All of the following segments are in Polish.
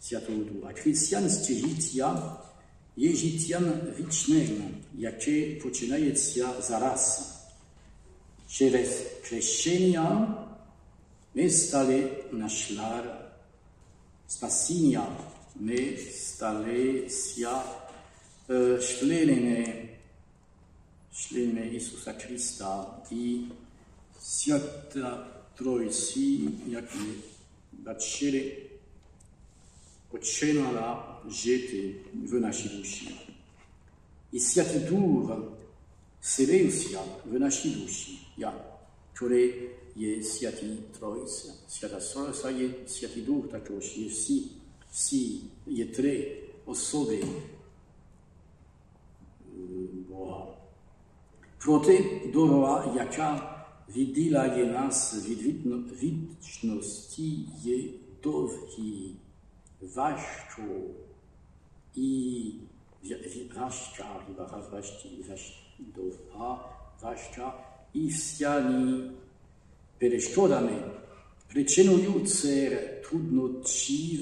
Святого Духа. Християнське життя є життям вічним, яке починається зараз. Через хрещення ми стали на шлях спасіння, ми сталися членами члени Ісуса Христа і Свята Тройці, як ми бачили, odczyna la žiti v naší duši. I Svatý Duch se vencia v naší duši. Ja, torej je Svatý Trojica. Svatá Trojica je Svatý Duch takož, je vsi, vsi, je tre osoby Boha. Проте дорога, яка відділа нас від вічності, є довгі. Ważto i Waścia, chyba raz Waści, do i Wsiani pereszkodami, przyczynujące trudnościw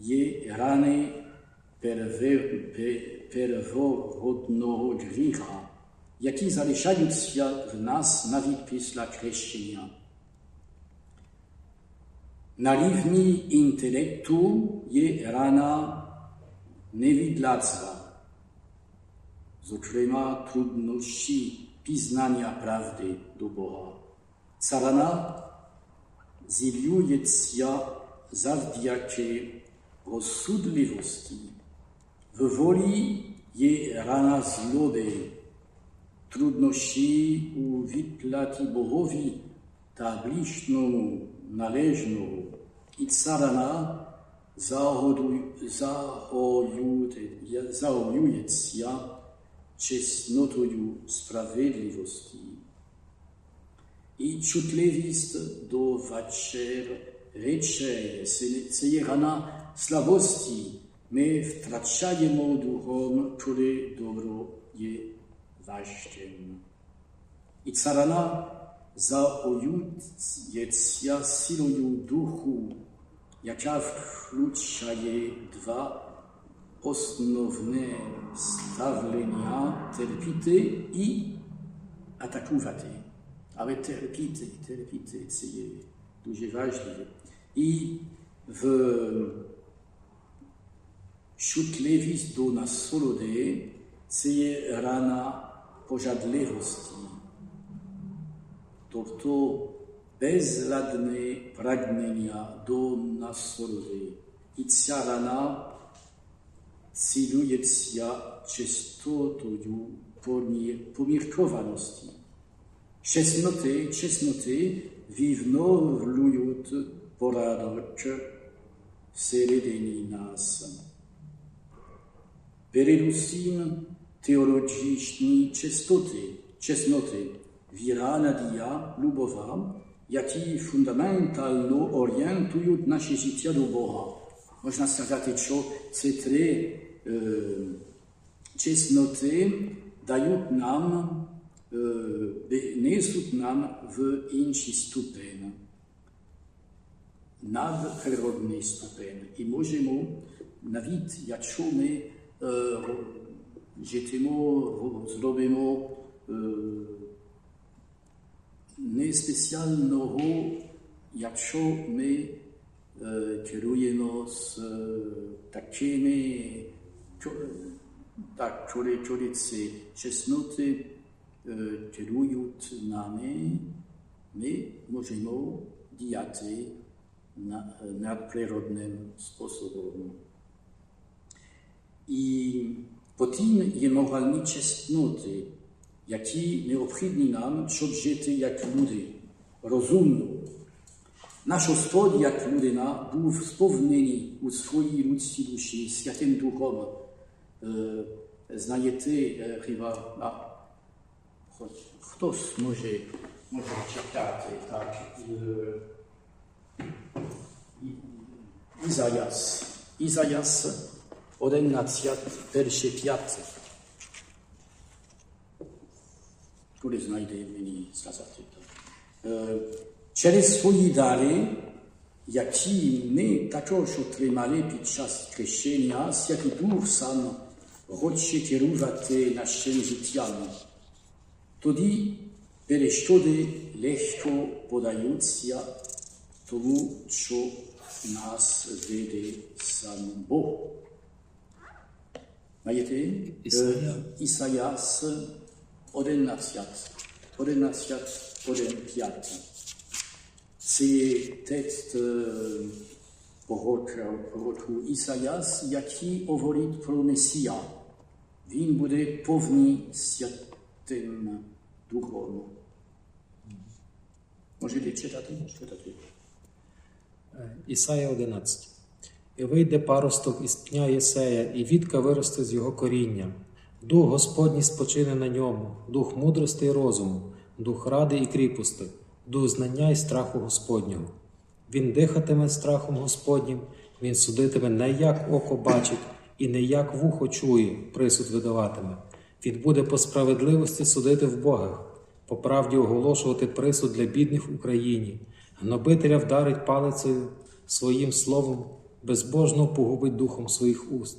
je rany pierworodnego grzecha, jaki zaleszając się w nas na pisla chrześcijan. Na naliwni intelektu je rana niewidlactwa, z oczyma trudności piznania prawdy do Boga. Ca rana zjawiuje się zawdzięki rozsudliwości. Wywoli je rana zlody, trudności u wyplaty Bogowi, ta bliźnomu należną i carana zaojujecja czesnotoju sprawiedliwości i czutliwość do waczer rzeczy sejrana slabosti, my wtracajemy duchom, który dobro je ważnym. I carana za ojudziec ja silą ją duchu, ja ciaw dwa osnowne stawlenia terpity i atakuwaty. Ale terpity, terpity, co jest długie ważne. I w Shut do nas solode, rana jest rana to v to bezradné pragnění do nasorvy. I tsa rana cíluje tsa čestotou poměrkovanosti. Čestnoty, čestnoty vyvnovlují porádok sredení nás. Передусім теологічні чистоти, чесноти, Vira Nadia Lubova, jaki fundamental no orient nasze życie do Boga. Można stawiać to, co te cesnoty dają nam, e, niesą nam w inny stopień, nadprzyrodny stopień. I możemy nawet, jak my, że zrobimy e, не спеціального, якщо ми е, керуємо з е, такими е, так, чоловічі чесноти керують нами, ми можемо діяти надприродним способом. І потім є моральні чесноти, які необхідні нам, щоб жити як люди, розумно. Nasz Gospod, jak ludyna, był wspomniany u swojej ludzkiej duszy, świętym duchem. E, znajecie chyba, a, choć ktoś może, może czytać, tak, e, Izajas, Izajas 11, wersie 5. który znajdę ministra Zachwyta. Через свої дари, які ми також отримали під час хрещення, Святий Дух сам хоче керувати нашим життям. Тоді перешкоди легко подаються тому, що нас веде сам Бог. Маєте? Ісая. Ісаяс один на п'ять. Один на п'ять, один п'ятий. Цей текст погоджав пророку Ісаяс, який говорить про Месія. Він буде повний святим духом. Можете читати? Читати. Ісая 11. І вийде паросток із пня Єсея, і відка виросте з його коріння. Дух Господній спочине на ньому, дух мудрости і розуму, дух ради і кріпости, дух знання і страху Господнього. Він дихатиме страхом Господнім, він судитиме не як око бачить і не як вухо чує, присуд видаватиме. Він буде по справедливості судити в богах, по правді оголошувати присуд для бідних в Україні, гнобителя вдарить палицею своїм словом, безбожно погубить духом своїх уст.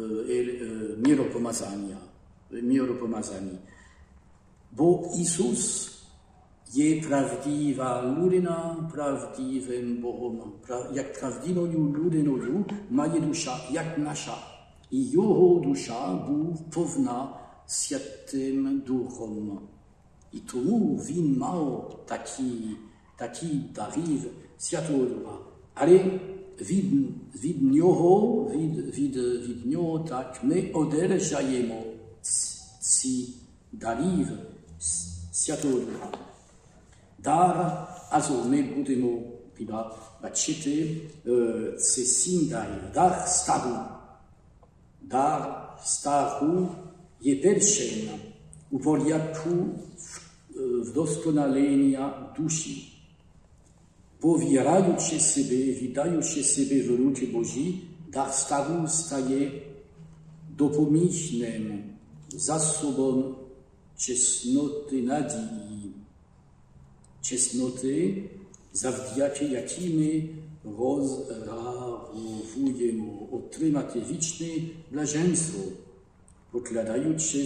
miropomazania, miropomazani, bo Jezus je pravdiva ludina, pravdivim Bogom, prav, jak ma je dusza, jak nasza. I dusza był świętym I taki, taki ducha. від, від нього, від, від, від нього, так ми одержаємо ці дарів Святого Духа. Dar, also my будемо chyba бачити це сім дарів. Дар стагу. Дар стагу є першим у порядку вдосконалenia dusi powierają się siebie, widając się siebie w ludzie Boży, da tak stawią staje za zasobom czesnoty nadziei, czesnoty zawdziacie jakimi rozrawujemy otrzymać wieczne blażeństwo, pokładając się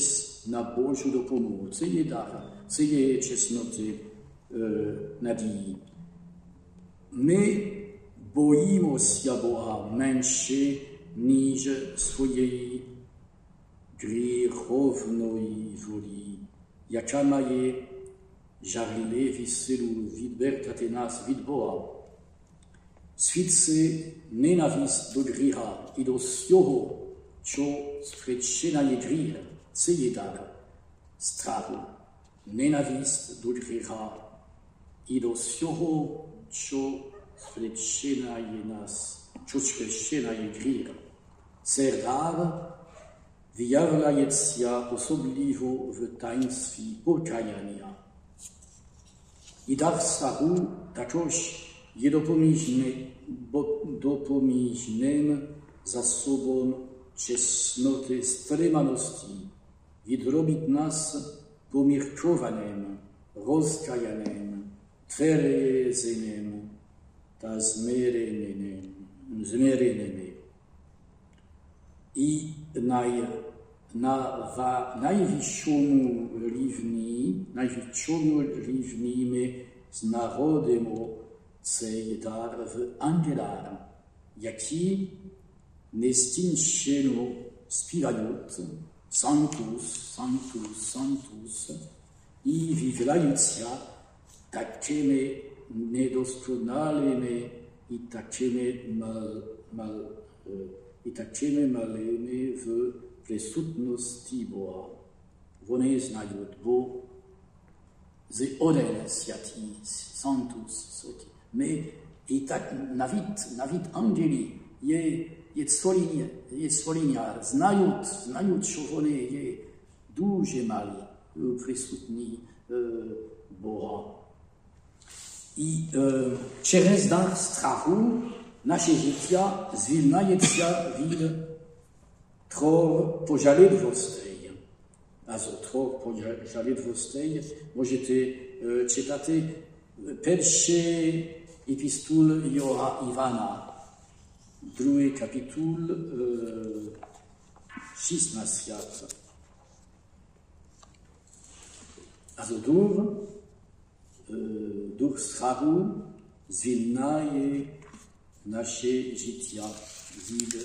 na Bożą dopomoc. To jest dar, to jest czesnoty e, nadziei. Ми боїмося Бога менше, ніж своєї гріховної волі, яка має жарливі силу відвертати нас від Бога. Звідси ненависть до гріха і до всього, що спричинає гріх, це є дар страху, ненависть до гріха і до всього, ciu flecina je nas, ciu sflecina je grira. Ser rar, wyjawia jecja osobliwo w taństwie pokajania. I dar stachu takoż je dopomiźnym za sobą czesnoty stremaności, widrobić nas pomirkowanym, rozkajanem. ferezinem tasmerenem zmerenem i nai na va nai vichonu livni nai vichonu livni me znarodemo sei darv angular. yaki nestin chelo spiraiot santus, santus, santus. i vive la tačeme nedostonalene me tačeme mal, mal, e, i tačeme malene v prisutnosti Boha. vones znajo Bog, ze oden sjati santus soti. Me i navit navit navid angeli je, je solinia je solinia znajut, znajut što one je duže mali e, prisutni uh, e, i через дар страху nasze życia zwilnaje się trop pożalit de A zo trop Moi j'étais możecie czytać pierwszy epistul Ivana Iwana, drugi kapitul 16. A zo Е, дух схагу звільняє наше життя від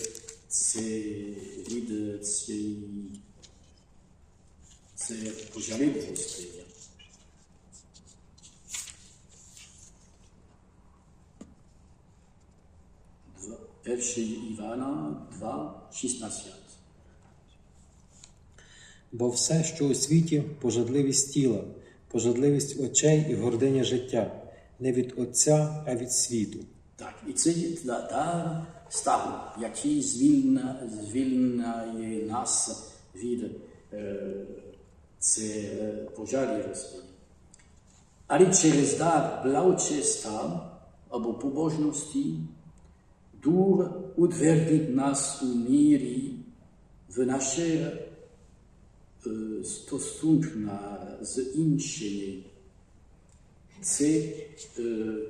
цієї від цієї це пожалібності. Перший Івана 2,16. Бо все, що у світі пожадливість тіла пожадливість очей і гординя життя, не від Отця, а від світу. Так, і це дар став, який звільна, звільняє нас від е, це е, пожадливості. Але через дар благочеста або побожності дух утвердить нас у мірі в нашій Y, stosunkna z innymi, to y,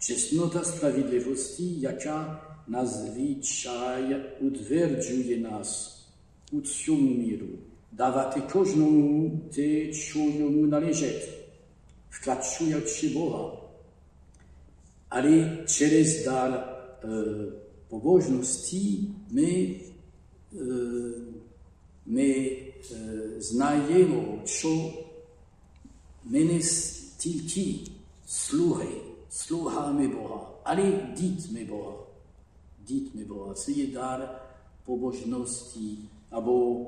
czystota sprawiedliwości, jaka nazwyczaj utwierdziuje nas u tym miru, dawać każdemu te, co mu należy, wklaczując się Boga. Ale przez dar e, pobożności my e, znajdeme, co ministrí sluhy, sluhami Boha, ale dítmi Boha. Dítmi Boha, co je dar pobožnosti nebo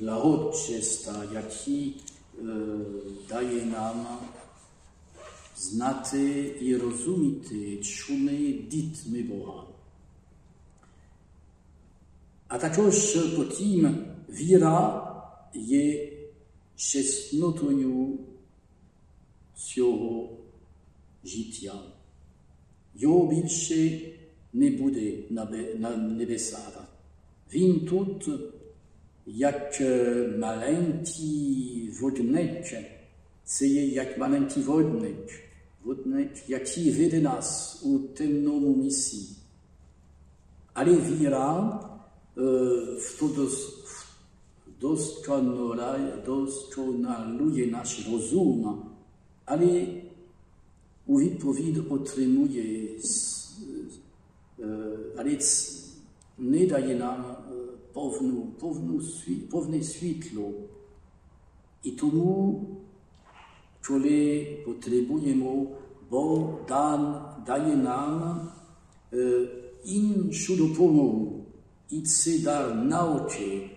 blahodčesta, jaký e, daje nám znáte i rozumíte, čo my dítmi Boha. A takož potím vira, je čestnotou de Yo Jo ne nebude na nebesára. Vím tut, jak eh, malenti vodneč, se je jak malenti vodneč, vodneč, u misi. vira víra eh, v doskonalujenaš rozum, ali uvipovid otremuje eh, rec ne daje nam eh, povnu, povnu, povne svitlo i tomu čole potrebujemo, bo dan daje nam eh, in dopomogu i se dar nauče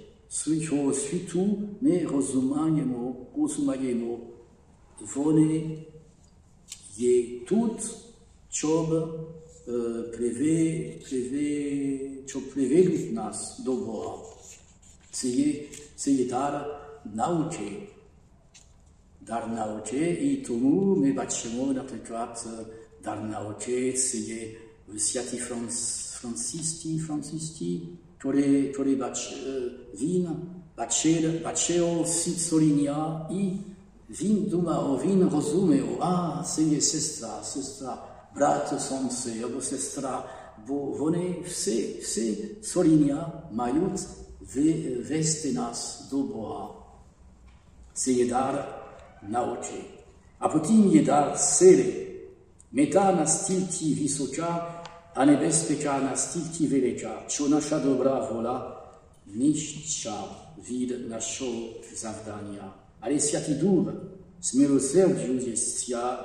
tout mais ne nerazumanje tout vone je tut čob preve, eh, preve, nas do je, je dar nauče, dar nauče tomu bačemo eh, dar nauče se je Franc, Francisti, Francisti, Torej, torej pač eh, vina, si, Sorinja i vin duma o vin razumejo, a ah, se je sestra, sestra, brat som se, alebo sestra, bo vone vse, vse Sorinja imajo ve, veste nas do boa Se je dar nauči. A potem je dar sere, Meta stilti, tilti visoča, a nebezpečá na stívky vylečá, čo naša dobrá vola nišča vid našho zavdania. Ale svatý duch smilosrdju jestja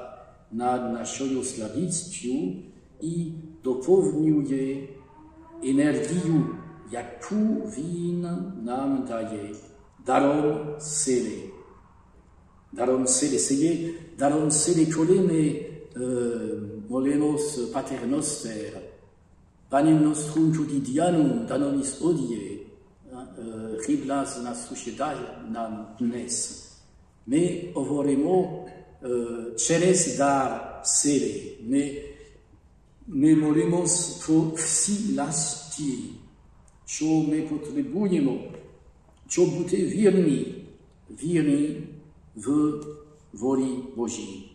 nad naszą sławictwą i dopełniuje energiu, jaką win nam daje, darom sile. Darom sile, sile, darom sile kolejne Ehm, volemos pater noster, panem nostrum judidianum da nobis odie, uh, riblas na sociedad nam nes, me ovoremo uh, eh, ceres dar sere, me me moremos pro si lasti, cio me potrebunemo, cio bute virni, virni vori voli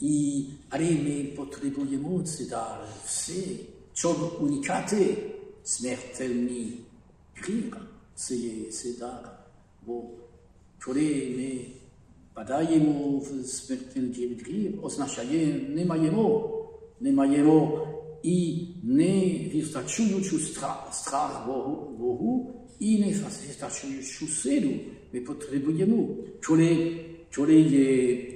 i armii potrzebujemy dalej все, щоб unikати смертельні крика цієї сидара. Бо коли ми падаємо в смертельний гріх, означає, не маємо, не маємо і не вистачаючу страх, страх Богу, Богу і не вистачаючу силу ми потребуємо. Коли, коли є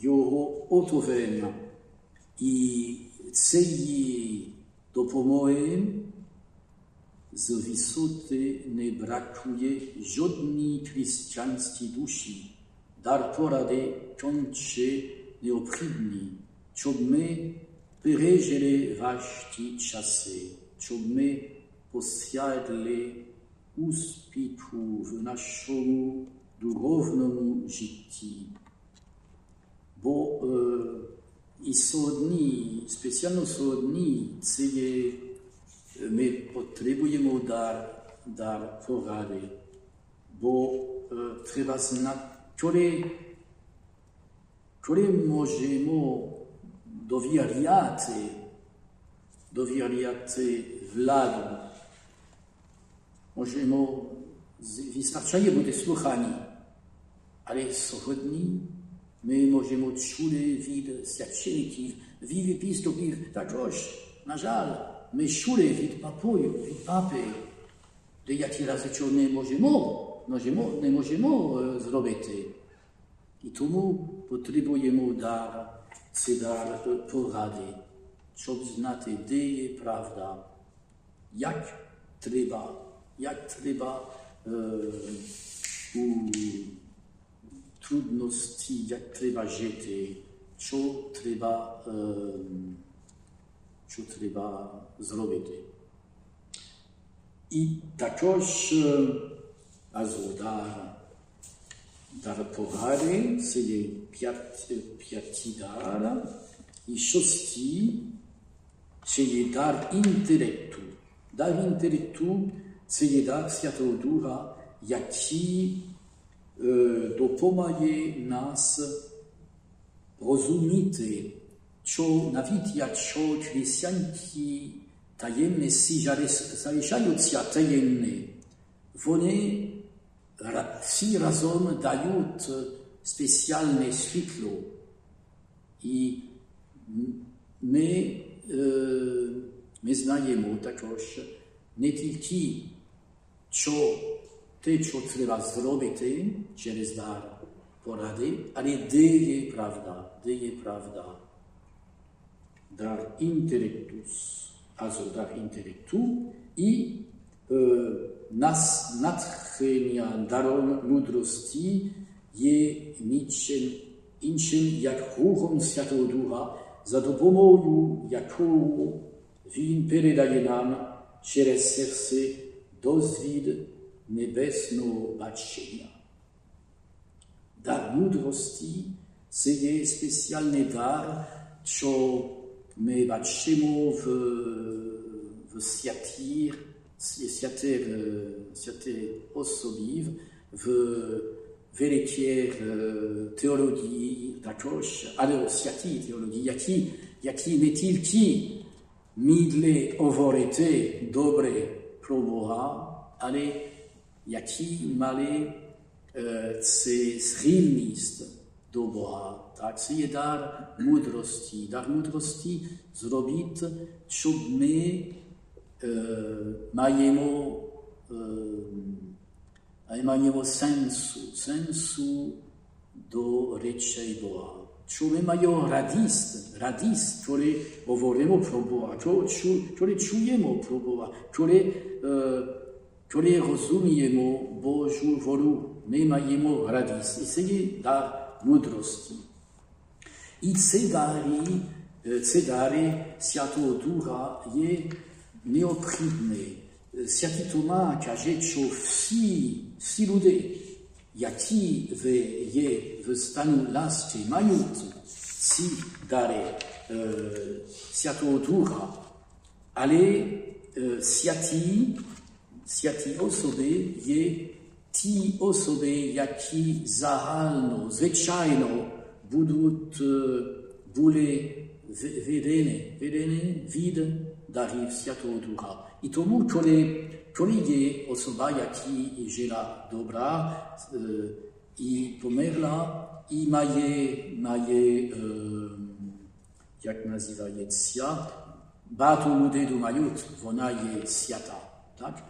його отворення і цієї допомоги з висоти не бракує жодній християнській душі. Дар поради конче необхідний, щоб ми пережили важкі часи, щоб ми посягли успіху в нашому духовному житті. bo y, i są dni, specjalno są dni, kiedy my potrzebujemy dar, dar porady, bo y, trzeba znać, które, które możemy dowiariać, dowiariać władzom. Możemy, wystarczają być słuchani, ale są dni, My możemy od szkoły wid świadczenników, wiwy bistupów, takoż, na żal, my szkoły wid papuju, wid papy, de jaki razy nie możemy, możemy, nie możemy zrobić. I tomu potrzebujemy dar, dar e, porady, co znaczy, te jest prawda, jak trzeba, jak trzeba e, u, трудності, як треба жити, що треба, що треба зробити. І також Азодар дарпогари, це є п'яті дара, і шості, це є дар інтелекту. Дар інтелекту це є дар Святого Духа, який E, dopomaje nas Cho čo navidia, čo si zališajúcia tajemne, vone si razom dajút speciálne svetlo i me, my znajemo n'est pas ki, Ty, co trzeba zrobić, через dar porady, ale daje prawda, daje prawda. Dar intellectus, also dar intellectu i e, nas natchnienia darom mądrości je niczym inszym jak ruchom Świętego Ducha, za dopomocą jaką Win przeda je nam serce dozwid nebesno attirer, Dar mudrosti se je specialni dar, čo me pačemo v, v sjatir, sjater, sjater osobiv, v veletier teologiji, euh, takož, théologie, ah, yaki, teologiji, qui jaki metil ki midle ovorete dobre proboha, allez jaký mali e, si zřímníst do Boha, tak si je dar moudrosti. Dar moudrosti zrobit, co my majemo, e, majemo e, sensu, sensu do rečej Boha. Čo my majú radist, radist, ktoré hovoríme pro Boha, ktoré czujemy pro Boha, ktoré uh, Čuli rozumijemo Božu bonjour, nemajemo radosti. Se dar mudrosti. I se dari, se dary je kaže, vsi, vsi lidé, jaký ve, je v stanu lásky mají, si dary eh, siati Ducha. Ale eh, Siati osobe ye ti osobe yaki zahalno zvechajno budut uh, bule vedene, vedene, vid dariv siato duha. I tomu čoli, čoli je osoba, jaki žela dobra uh, i pomerla i maje, maje, uh, jak nazywa je sia, batu lude majut, ona je siata. Tak?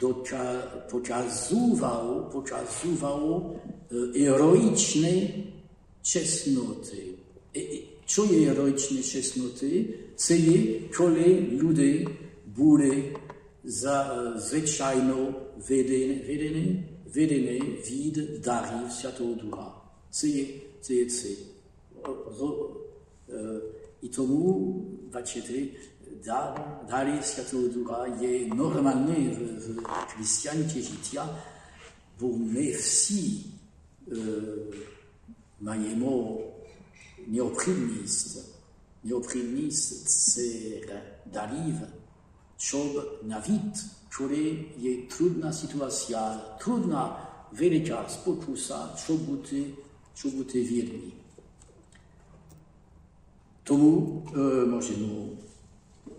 docza, pokazywał, pokazywał heroiczne czesnoty. Co jest heroiczne czesnoty? Co jest, kiedy ludzie byli za e, zwyczajno vedeni, vedeni vid dariv Światło Ducha. Co jest, to jest, co? I tomu, Dariskatudura ye normalne kristianke pour merci majemo neoprimnist neoprimnist c'est dariv šob navit čure je trudna situation trudna velika spotusa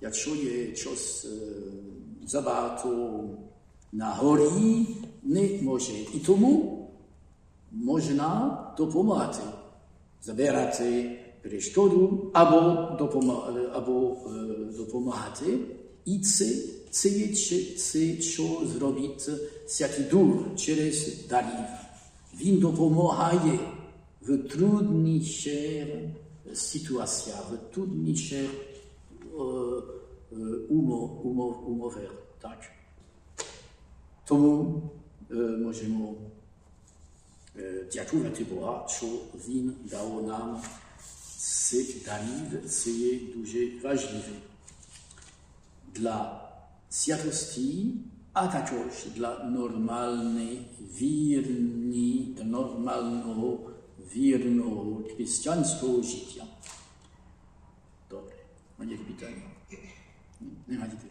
якщо є щось е, забагато на горі, не може. І тому можна допомагати, забирати перешкоду або е, допомагати. І це, це є це, що зробить всякий дур через дарів. Він допомагає в трудніших ситуаціях, в трудніших euh, euh, ou mon verre. Tac. Tout le monde, euh, moi j'ai mon. Tiatou, euh, Cho, Vin, Daonam, c'est David, c'est Douje, Vajlivé. De la Siatosti, Atakosh, de la normalne Virni, de normalno Virno, Christian kwenye hospitali ni